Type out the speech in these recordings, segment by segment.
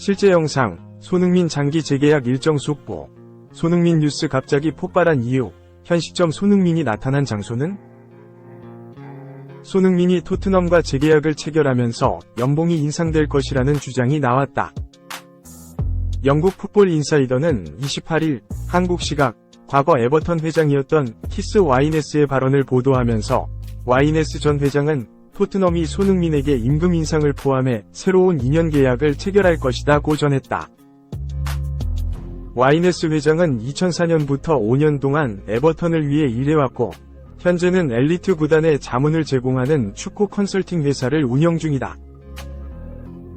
실제 영상, 손흥민 장기 재계약 일정 속보. 손흥민 뉴스 갑자기 폭발한 이유, 현 시점 손흥민이 나타난 장소는? 손흥민이 토트넘과 재계약을 체결하면서 연봉이 인상될 것이라는 주장이 나왔다. 영국 풋볼 인사이더는 28일 한국 시각 과거 에버턴 회장이었던 키스 와이네스의 발언을 보도하면서 와이네스 전 회장은 토트넘이 손흥민에게 임금 인상을 포함해 새로운 2년 계약을 체결할 것이다 고 전했다. 와이네스 회장은 2004년부터 5년 동안 에버턴을 위해 일해왔고 현재는 엘리트 구단에 자문을 제공하는 축구 컨설팅 회사를 운영 중이다.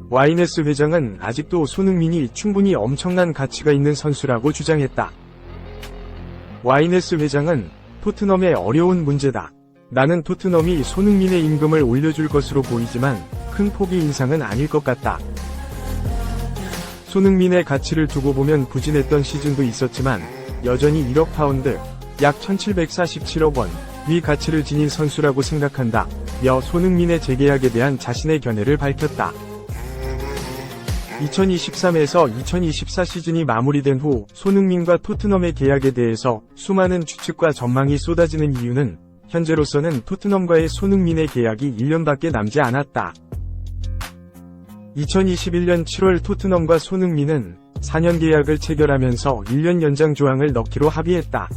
와이네스 회장은 아직도 손흥민이 충분히 엄청난 가치가 있는 선수라고 주장했다. 와이네스 회장은 토트넘의 어려운 문제다. 나는 토트넘이 손흥민의 임금을 올려줄 것으로 보이지만 큰 폭의 인상은 아닐 것 같다. 손흥민의 가치를 두고 보면 부진했던 시즌도 있었지만 여전히 1억 파운드, 약 1747억 원, 위 가치를 지닌 선수라고 생각한다. 며 손흥민의 재계약에 대한 자신의 견해를 밝혔다. 2023에서 2024 시즌이 마무리된 후 손흥민과 토트넘의 계약에 대해서 수많은 추측과 전망이 쏟아지는 이유는 현재로서는 토트넘과의 손흥민의 계약이 1년밖에 남지 않았다. 2021년 7월 토트넘과 손흥민은 4년 계약을 체결하면서 1년 연장 조항을 넣기로 합의했다.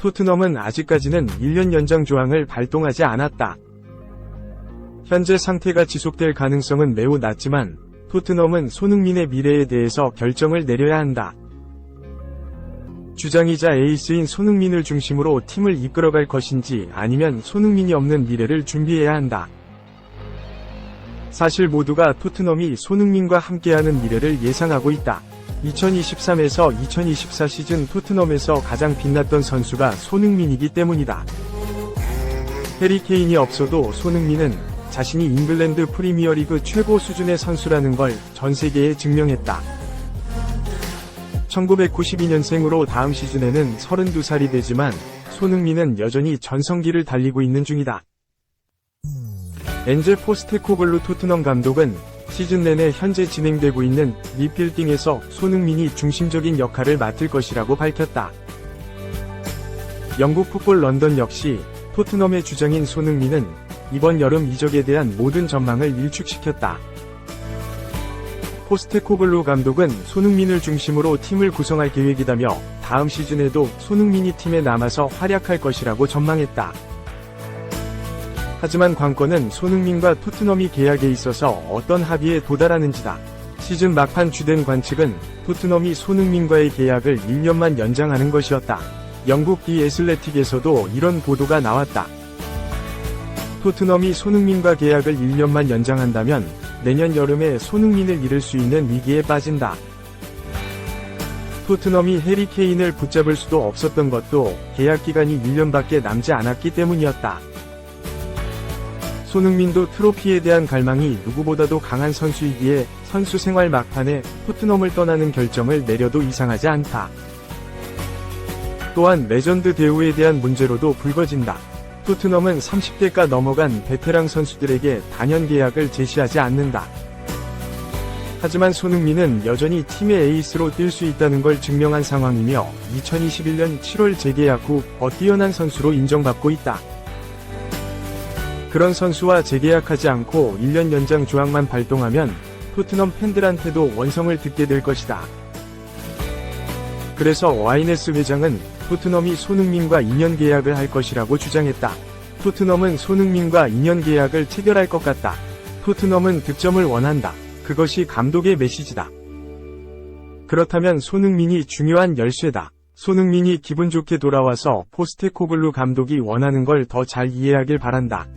토트넘은 아직까지는 1년 연장 조항을 발동하지 않았다. 현재 상태가 지속될 가능성은 매우 낮지만 토트넘은 손흥민의 미래에 대해서 결정을 내려야 한다. 주장이자 에이스인 손흥민을 중심으로 팀을 이끌어갈 것인지 아니면 손흥민이 없는 미래를 준비해야 한다. 사실 모두가 토트넘이 손흥민과 함께하는 미래를 예상하고 있다. 2023에서 2024 시즌 토트넘에서 가장 빛났던 선수가 손흥민이기 때문이다. 해리 케인이 없어도 손흥민은 자신이 잉글랜드 프리미어리그 최고 수준의 선수라는 걸 전 세계에 증명했다. 1992년생으로 다음 시즌에는 32살이 되지만 손흥민은 여전히 전성기를 달리고 있는 중이다. 엔젤 포스테코글루 토트넘 감독은 시즌 내내 현재 진행되고 있는 리필딩에서 손흥민이 중심적인 역할을 맡을 것이라고 밝혔다. 영국 풋볼 런던 역시 토트넘의 주장인 손흥민은 이번 여름 이적에 대한 모든 전망을 일축시켰다. 포스테코글루 감독은 손흥민을 중심으로 팀을 구성할 계획이다며 다음 시즌에도 손흥민이 팀에 남아서 활약할 것이라고 전망했다. 하지만 관건은 손흥민과 토트넘이 계약에 있어서 어떤 합의에 도달하는지다. 시즌 막판 주된 관측은 토트넘이 손흥민과의 계약을 1년만 연장하는 것이었다. 영국 디 애슬레틱에서도 이런 보도가 나왔다. 토트넘이 손흥민과 계약을 1년만 연장한다면 내년 여름에 손흥민을 잃을 수 있는 위기에 빠진다. 토트넘이 해리 케인을 붙잡을 수도 없었던 것도 계약 기간이 1년밖에 남지 않았기 때문이었다. 손흥민도 트로피에 대한 갈망이 누구보다도 강한 선수이기에 선수 생활 막판에 토트넘을 떠나는 결정을 내려도 이상하지 않다. 또한 레전드 대우에 대한 문제로도 불거진다. 토트넘은 30대가 넘어간 베테랑 선수들에게 단연 계약을 제시하지 않는다. 하지만 손흥민은 여전히 팀의 에이스로 뛸 수 있다는 걸 증명한 상황이며 2021년 7월 재계약 후 더 뛰어난 선수로 인정받고 있다. 그런 선수와 재계약하지 않고 1년 연장 조항만 발동하면 토트넘 팬들한테도 원성을 듣게 될 것이다. 그래서 와이네스 회장은 토트넘이 손흥민과 2년 계약을 할 것이라고 주장했다. 토트넘은 손흥민과 2년 계약을 체결할 것 같다. 토트넘은 득점을 원한다. 그것이 감독의 메시지다. 그렇다면 손흥민이 중요한 열쇠다. 손흥민이 기분 좋게 돌아와서 포스테코글루 감독이 원하는 걸 더 잘 이해하길 바란다.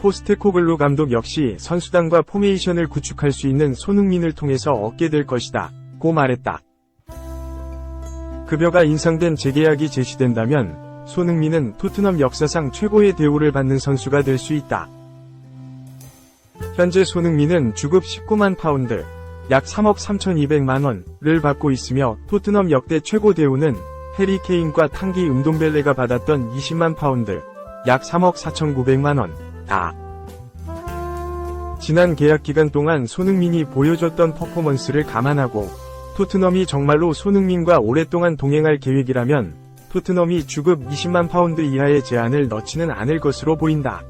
포스테코글루 감독 역시 선수단과 포메이션을 구축할 수 있는 손흥민을 통해서 얻게 될 것이다. 고 말했다. 급여가 인상된 재계약이 제시된다면 손흥민은 토트넘 역사상 최고의 대우를 받는 선수가 될 수 있다. 현재 손흥민은 주급 19만 파운드, 약 3억 3,200만 원을 받고 있으며 토트넘 역대 최고 대우는 해리 케인과 탕기 음동벨레가 받았던 20만 파운드, 약 3억 4,900만 원. 다. 지난 계약 기간 동안 손흥민이 보여줬던 퍼포먼스를 감안하고 토트넘이 정말로 손흥민과 오랫동안 동행할 계획이라면 토트넘이 주급 20만 파운드 이하의 제한을 넣지는 않을 것으로 보인다.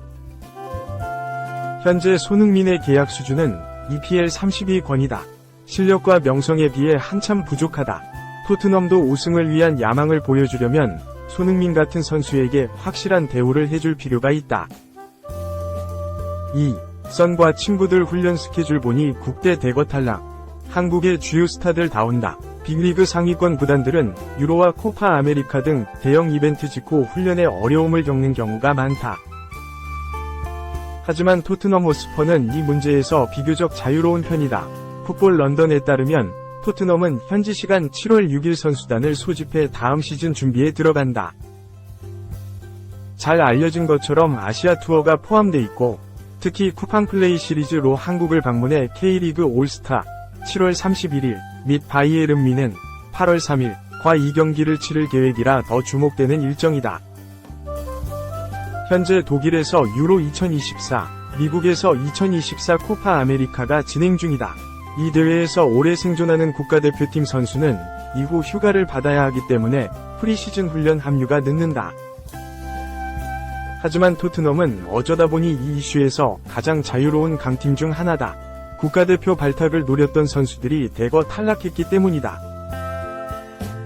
현재 손흥민의 계약 수준은 EPL 32권이다. 실력과 명성에 비해 한참 부족하다. 토트넘도 우승을 위한 야망을 보여주려면 손흥민 같은 선수에게 확실한 대우를 해줄 필요가 있다. 2. 선과 친구들 훈련 스케줄 보니 국대 대거 탈락. 한국의 주요 스타들 다 온다. 빅리그 상위권 구단들은 유로와 코파 아메리카 등 대형 이벤트 직후 훈련에 어려움을 겪는 경우가 많다. 하지만 토트넘 호스퍼는 이 문제에서 비교적 자유로운 편이다. 풋볼 런던에 따르면 토트넘은 현지 시간 7월 6일 선수단을 소집해 다음 시즌 준비에 들어간다. 잘 알려진 것처럼 아시아 투어가 포함돼 있고 특히 쿠팡 플레이 시리즈로 한국을 방문해 K리그 올스타 7월 31일 및 바이에른 미는 8월 3일 과 2경기를 치를 계획이라 더 주목되는 일정이다. 현재 독일에서 유로 2024, 미국에서 2024 코파 아메리카가 진행 중이다. 이 대회에서 오래 생존하는 국가대표팀 선수는 이후 휴가를 받아야 하기 때문에 프리시즌 훈련 합류가 늦는다. 하지만 토트넘은 어쩌다 보니 이 이슈에서 가장 자유로운 강팀 중 하나다. 국가대표 발탁을 노렸던 선수들이 대거 탈락했기 때문이다.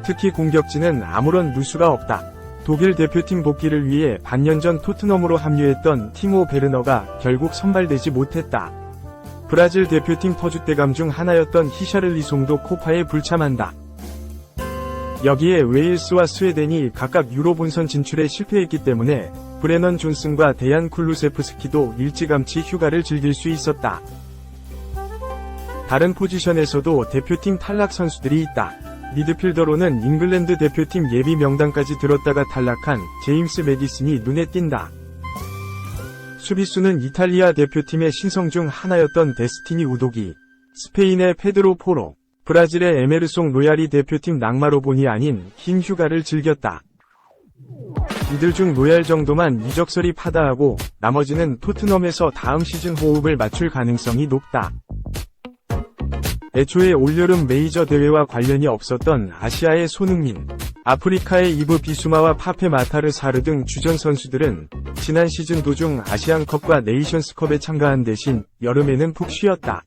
특히 공격진은 아무런 누수가 없다. 독일 대표팀 복귀를 위해 반년 전 토트넘으로 합류했던 티모 베르너가 결국 선발되지 못했다. 브라질 대표팀 터줏대감 중 하나였던 히샤를리송도 코파에 불참한다. 여기에 웨일스와 스웨덴이 각각 유로 본선 진출에 실패했기 때문에 브레넌 존슨과 데얀 쿨루세프스키도 일찌감치 휴가를 즐길 수 있었다. 다른 포지션에서도 대표팀 탈락 선수들이 있다. 미드필더로는 잉글랜드 대표팀 예비 명단까지 들었다가 탈락한 제임스 메디슨이 눈에 띈다. 수비수는 이탈리아 대표팀의 신성 중 하나였던 데스티니 우도기, 스페인의 페드로 포로, 브라질의 에메르송 로얄이 대표팀 낭마로본이 아닌 긴 휴가를 즐겼다. 이들 중 로얄 정도만 이적설이 파다하고 나머지는 토트넘에서 다음 시즌 호흡을 맞출 가능성이 높다. 애초에 올여름 메이저 대회와 관련이 없었던 아시아의 손흥민, 아프리카의 이브 비수마와 파페 마타르 사르 등 주전 선수들은 지난 시즌 도중 아시안컵과 네이션스컵에 참가한 대신 여름에는 푹 쉬었다.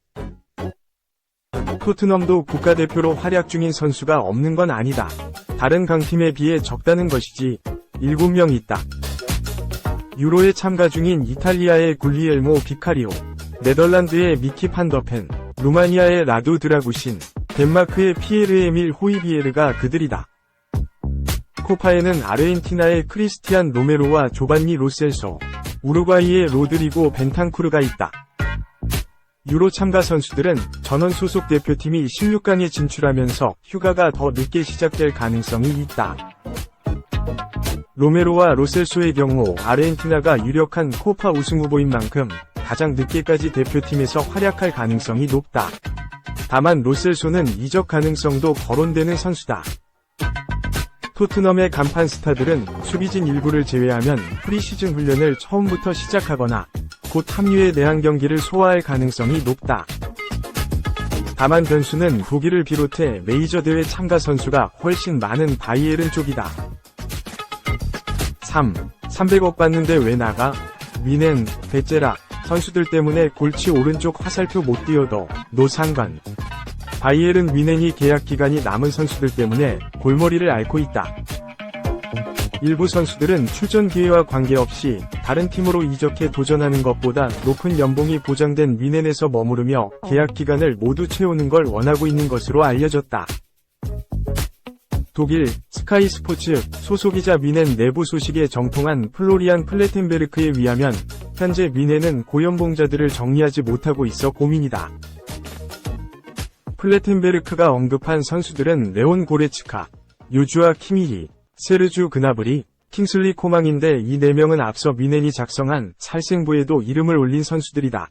토트넘도 국가대표로 활약 중인 선수가 없는 건 아니다. 다른 강팀에 비해 적다는 것이지 7명 있다. 유로에 참가 중인 이탈리아의 굴리엘모 비카리오, 네덜란드의 미키 판더펜, 루마니아의 라두 드라구신, 덴마크의 피에르 에밀 호이비에르가 그들이다. 코파에는 아르헨티나의 크리스티안 로메로와 조반니 로셀소, 우루과이의 로드리고 벤탄쿠르가 있다. 유로 참가 선수들은 전원 소속 대표팀이 16강에 진출하면서 휴가가 더 늦게 시작될 가능성이 있다. 로메로와 로셀소의 경우 아르헨티나가 유력한 코파 우승 후보인 만큼 가장 늦게까지 대표팀에서 활약할 가능성이 높다. 다만 로셀소는 이적 가능성도 거론되는 선수다. 토트넘의 간판 스타들은 수비진 일부를 제외하면 프리시즌 훈련을 처음부터 시작하거나 곧 합류에 대한 경기를 소화할 가능성이 높다. 다만 변수는 독일을 비롯해 메이저 대회 참가 선수가 훨씬 많은 바이에른 쪽이다. 3. 300억 받는데 왜 나가? 위넨, 베제라, 선수들 때문에 골치 오른쪽 화살표 못 뛰어도 노 상관. 바이에른 위넨이 계약 기간이 남은 선수들 때문에 골머리를 앓고 있다. 일부 선수들은 출전 기회와 관계없이 다른 팀으로 이적해 도전하는 것보다 높은 연봉이 보장된 위넨에서 머무르며 계약 기간을 모두 채우는 걸 원하고 있는 것으로 알려졌다. 독일 스카이 스포츠 소속이자 미넨 내부 소식에 정통한 플로리안 플레텐베르크에 의하면 현재 미넨은 고연봉자들을 정리하지 못하고 있어 고민이다. 플레텐베르크가 언급한 선수들은 레온 고레츠카, 요주아 키미히, 세르주 그나브리, 킹슬리 코망인데 이 4명은 앞서 미넨이 작성한 살생부에도 이름을 올린 선수들이다.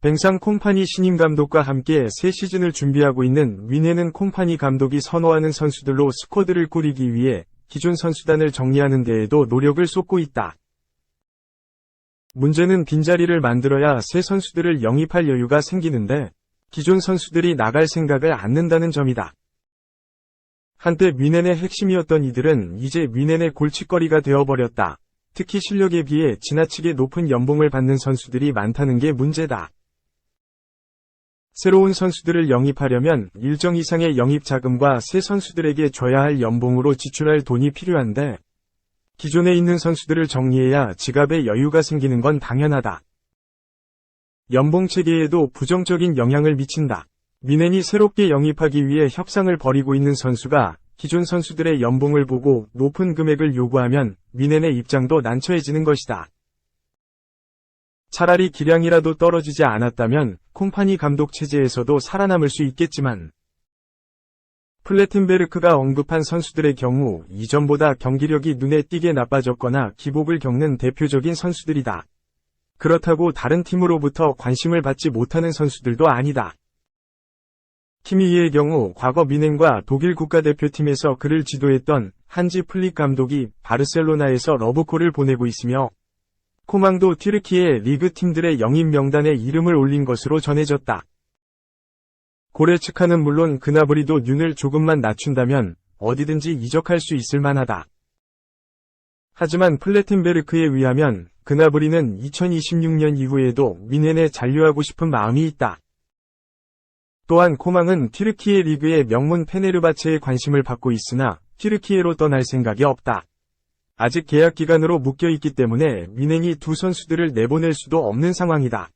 뱅상 콤파니 신임 감독과 함께 새 시즌을 준비하고 있는 위네는 콤파니 감독이 선호하는 선수들로 스쿼드를 꾸리기 위해 기존 선수단을 정리하는 데에도 노력을 쏟고 있다. 문제는 빈자리를 만들어야 새 선수들을 영입할 여유가 생기는데 기존 선수들이 나갈 생각을 않는다는 점이다. 한때 뮌헨의 핵심이었던 이들은 이제 뮌헨의 골칫거리가 되어버렸다. 특히 실력에 비해 지나치게 높은 연봉을 받는 선수들이 많다는 게 문제다. 새로운 선수들을 영입하려면 일정 이상의 영입 자금과 새 선수들에게 줘야 할 연봉으로 지출할 돈이 필요한데 기존에 있는 선수들을 정리해야 지갑에 여유가 생기는 건 당연하다. 연봉 체계에도 부정적인 영향을 미친다. 미넨이 새롭게 영입하기 위해 협상을 벌이고 있는 선수가 기존 선수들의 연봉을 보고 높은 금액을 요구하면 미넨의 입장도 난처해지는 것이다. 차라리 기량이라도 떨어지지 않았다면 콤파니 감독 체제에서도 살아남을 수 있겠지만 플레텐베르크가 언급한 선수들의 경우 이전보다 경기력이 눈에 띄게 나빠졌거나 기복을 겪는 대표적인 선수들이다. 그렇다고 다른 팀으로부터 관심을 받지 못하는 선수들도 아니다. 키미히의 경우 과거 미넨과 독일 국가대표팀에서 그를 지도했던 한지 플릭 감독이 바르셀로나에서 러브콜을 보내고 있으며 코망도 튀르키의 리그 팀들의 영입 명단에 이름을 올린 것으로 전해졌다. 고레츠카는 물론 그나브리도 눈을 조금만 낮춘다면 어디든지 이적할 수 있을 만하다. 하지만 플레텐베르크에 의하면 그나브리는 2026년 이후에도 미넨에 잔류하고 싶은 마음이 있다. 또한 코망은 튀르키예 리그의 명문 페네르바체에 관심을 받고 있으나 튀르키예로 떠날 생각이 없다. 아직 계약 기간으로 묶여 있기 때문에 미넨이 두 선수들을 내보낼 수도 없는 상황이다.